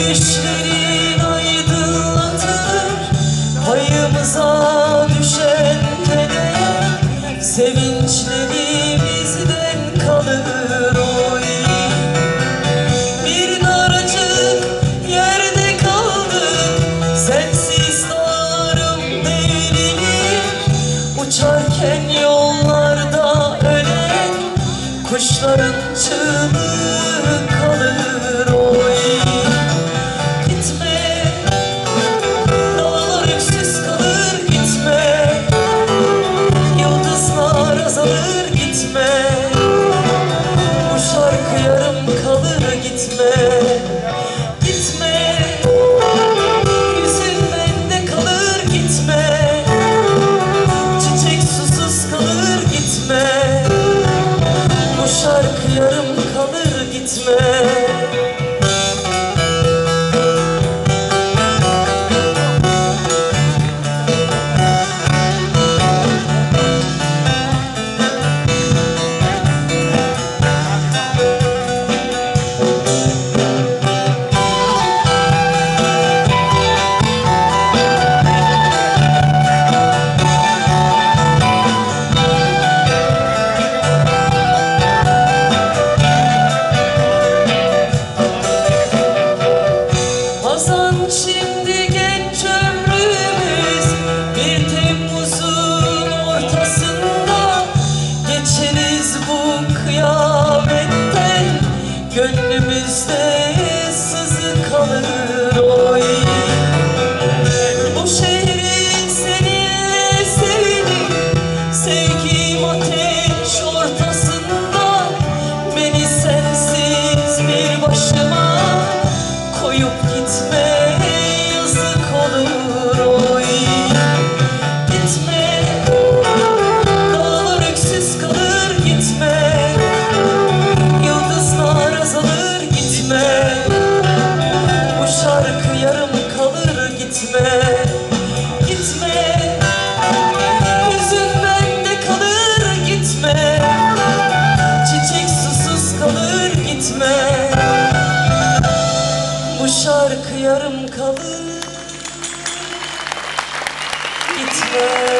Güneşlerin aydınlatır. Payımıza düşen keder Sevinçlerimizden kalır oy. Bir daracık yerde kaldım Sensiz dağlarım devrilir Uçarken yollarda ölen Kuşların çığlığı gitme Gitme. Yüzün bende kalır gitme. Çiçek susuz kalır gitme. Bu şarkı yarım kalır gitme Gönlümüzde gitme Gitme. Yüzün bende kalır gitme. Çiçek susuz kalır gitme. Bu şarkı yarım kalır. Gitme